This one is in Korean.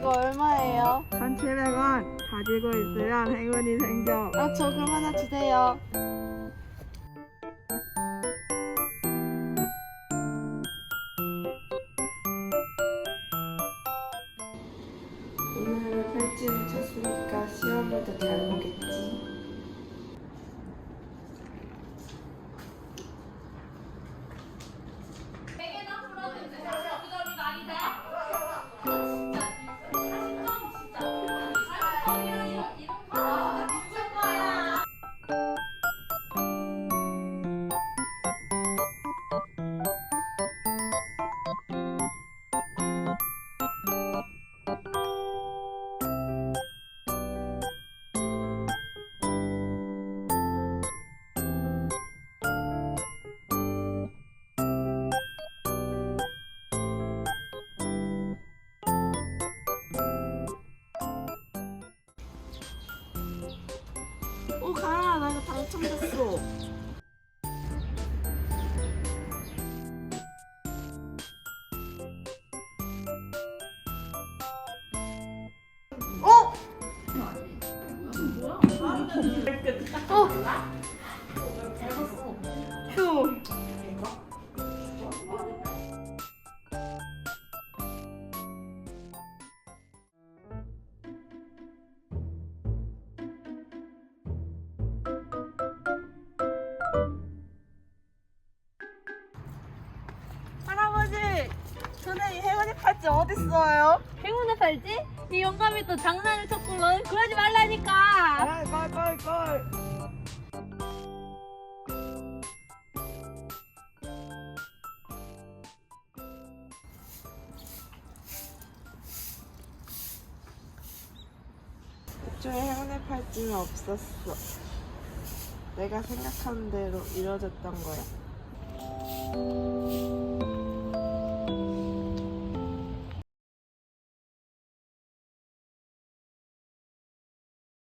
주세요. 1,700원 가지고 있으면 행운이 생겨. 아, 저 그럼 하나 주세요. 오늘은 팔찌를 쳤으니까 시험을 더 잘 보겠지. 오 가연아 나 당첨됐어. 휴. 저는 이 행운이 팔찌 어딨어요? 행운의 팔찌? 이 영감이 또 장난을 쳤구먼 그러지 말라니까 꼴꼴꼴꼴. 저의 행운의 팔찌는 없었어. 내가 생각한 대로 이루어졌던 거야.